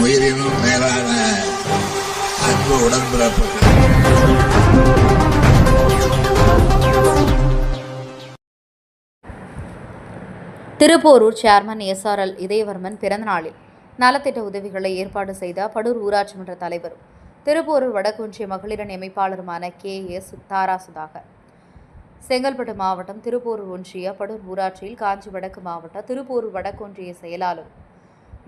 உயிரினும் மேலான அன்பு உடன்பிறப்புகள். திருப்போரூர் சேர்மன் எஸ்ஆர்எல் இதயவர்மன் பிறந்தநாளில் நலத்திட்ட உதவிகளை ஏற்பாடு செய்த படூர் ஊராட்சி மன்ற தலைவரும் திருப்போரூர் வடக்குன்றிய மகளிரணி அமைப்பாளருமான கே எஸ் தாரா சுதாகர். செங்கல்பட்டு மாவட்டம் திருப்போரூர் ஒன்றிய படூர் ஊராட்சியில் காஞ்சி வடக்கு மாவட்ட திருப்போரூர் வடக்கொன்றிய செயலாளரும்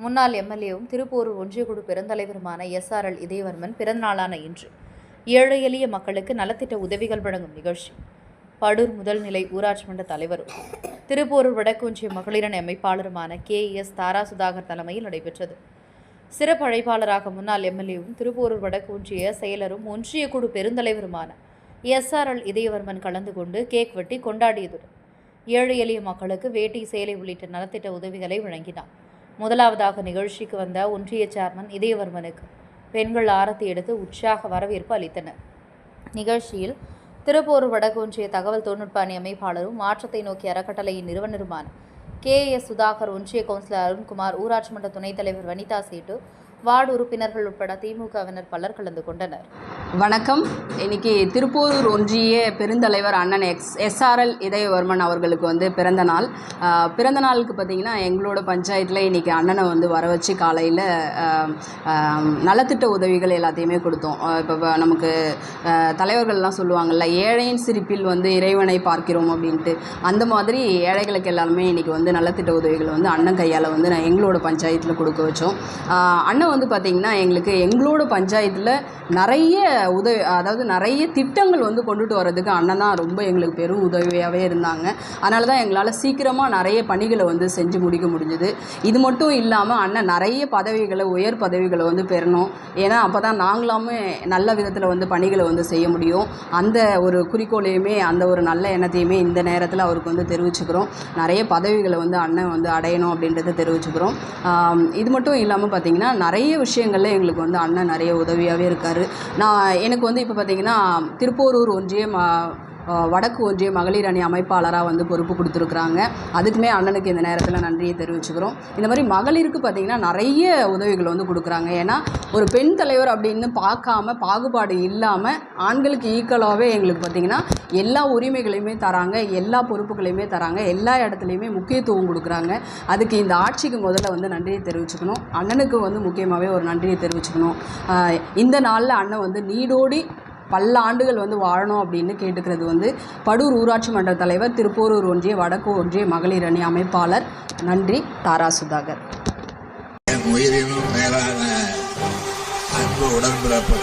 முன்னாள் எம்எல்ஏவும் திருப்போரூர் ஒன்றியக்குழு பெருந்தலைவருமான எஸ்ஆர்எல் இதயவர்மன் பிறந்தநாளான இன்று. ஏழை எளிய மக்களுக்கு நலத்திட்ட உதவிகள் வழங்கும் நிகழ்ச்சி. படூர் முதல்நிலை ஊராட்சி மன்ற தலைவரும் திருப்பூர் வடக்கொன்றிய மகளிரணி அமைப்பாளருமான கே. எஸ். தாரா சுதாகர் தலைமையில் நடைபெற்றது. சிறப்பு அழைப்பாளராக முன்னாள் எம்எல்ஏவும் திருப்போரூர் வடக்கொன்றிய செயலரும் ஒன்றிய குழு பெருந்தலைவருமான எஸ்ஆர்எல் இதயவர்மன் கலந்து கொண்டு கேக் வெட்டி கொண்டாடியதுடன் ஏழை எளிய மக்களுக்கு வேட்டி சேலை உள்ளிட்ட நலத்திட்ட உதவிகளை வழங்கினார். முதலாவதாக நிகழ்ச்சிக்கு வந்த ஒன்றிய சேர்மன் இதயவர்மனுக்கு பெண்கள் ஆரத்தி எடுத்து உற்சாக வரவேற்பு அளித்தனர். நிகழ்ச்சியில் திருப்பூர் வடக்கு தகவல் தொழில்நுட்ப அணி அமைப்பாளரும் மாற்றத்தை நோக்கிய அறக்கட்டளையின் நிறுவனருமான கே எஸ் சுதாகர் ஒன்றிய கவுன்சிலர் அருண்குமார் ஊராட்சி மன்ற துணைத் தலைவர் வனிதா சேட்டு வார்டு உறுப்பினர்கள் உட்பட திமுகவினர் பலர் கலந்து கொண்டனர். வணக்கம். இன்னைக்கு திருப்போரூர் ஒன்றிய பெருந்தலைவர் அண்ணன் எக்ஸ் எஸ்ஆர்எல் இதயவர்மன் அவர்களுக்கு வந்து பிறந்த நாள். பிறந்த நாளுக்கு பார்த்தீங்கன்னா எங்களோட பஞ்சாயத்தில் இன்னைக்கு அண்ணனை வந்து வர வச்சு காலையில் நலத்திட்ட உதவிகள் எல்லாத்தையுமே கொடுத்தோம். இப்போ நமக்கு தலைவர்கள்லாம் சொல்லுவாங்கள்ல ஏழையின் சிரிப்பில் வந்து இறைவனை பார்க்கிறோம் அப்படின்ட்டு. அந்த மாதிரி ஏழைகளுக்கு எல்லாருமே இன்னைக்கு வந்து நலத்திட்ட உதவிகள் வந்து அண்ணன் கையால் வந்து நான் எங்களோட பஞ்சாயத்தில் கொடுக்க வச்சோம். அண்ணன் வந்து பார்த்திங்கன்னா எங்களுக்கு எங்களோட பஞ்சாயத்தில் நிறைய உதவி அதாவது நிறைய திட்டங்கள் வந்து கொண்டுட்டு வர்றதுக்கு அண்ணன் தான் ரொம்ப எங்களுக்கு பெரும் உதவியாகவே இருந்தாங்க. அதனால தான் எங்களால் சீக்கிரமாக நிறைய பணிகளை வந்து செஞ்சு முடிக்க முடிஞ்சுது. இது மட்டும் இல்லாமல் அண்ணன் நிறைய பதவிகளை உயர் பதவிகளை வந்து பெறணும். ஏன்னா அப்போ தான் நாங்களாமே நல்ல விதத்தில் வந்து பணிகளை வந்து செய்ய முடியும். அந்த ஒரு குறிக்கோளையுமே அந்த ஒரு நல்ல எண்ணத்தையுமே இந்த நேரத்தில் அவருக்கு வந்து தெரிவிச்சுக்கிறோம். நிறைய பதவிகளை வந்து அண்ணன் வந்து அடையணும் அப்படின்றத தெரிவிச்சுக்கிறோம். இது மட்டும் இல்லாமல் பார்த்தீங்கன்னா நிறைய நிறைய விஷயங்களில் எங்களுக்கு வந்து அண்ணன் நிறைய உதவியாகவே இருக்கார். நான் எனக்கு வந்து இப்போ பார்த்திங்கன்னா திருப்போரூர் ஒன்றியம் மா வடக்கு ஒன்றிய மகளிர் அணி அமைப்பாளராக வந்து பொறுப்பு கொடுத்துருக்குறாங்க. அதுக்குமே அண்ணனுக்கு இந்த நேரத்தில் நன்றியை தெரிவிச்சுக்கிறோம். இந்த மாதிரி மகளிருக்கு பார்த்திங்கன்னா நிறைய உதவிகள் வந்து கொடுக்குறாங்க. ஏன்னா ஒரு பெண் தலைவர் அப்படின்னு பார்க்காம பாகுபாடு இல்லாமல் ஆண்களுக்கு ஈக்குவலாகவே எங்களுக்கு பார்த்திங்கன்னா எல்லா உரிமைகளையுமே தராங்க எல்லா பொறுப்புகளையுமே தராங்க எல்லா இடத்துலையுமே முக்கியத்துவம் கொடுக்குறாங்க. அதுக்கு இந்த ஆட்சிக்கு முதல்ல வந்து நன்றியை தெரிவிச்சுக்கணும். அண்ணனுக்கு வந்து முக்கியமாகவே ஒரு நன்றியை தெரிவிச்சுக்கணும். இந்த நாளில் அண்ணன் வந்து நீடோடி பல்ல ஆண்டுகள் வந்து வாழணும் அப்படின்னு கேட்டுக்கிறது வந்து படூர் ஊராட்சி மன்ற தலைவர் திருப்போரூர் ஒன்றிய வடக்கு ஒன்றிய மகளிர் அணி அமைப்பாளர். நன்றி தாரா சுதாகர். உயிரினும் மேலான அன்பு உடன்பிறப்பு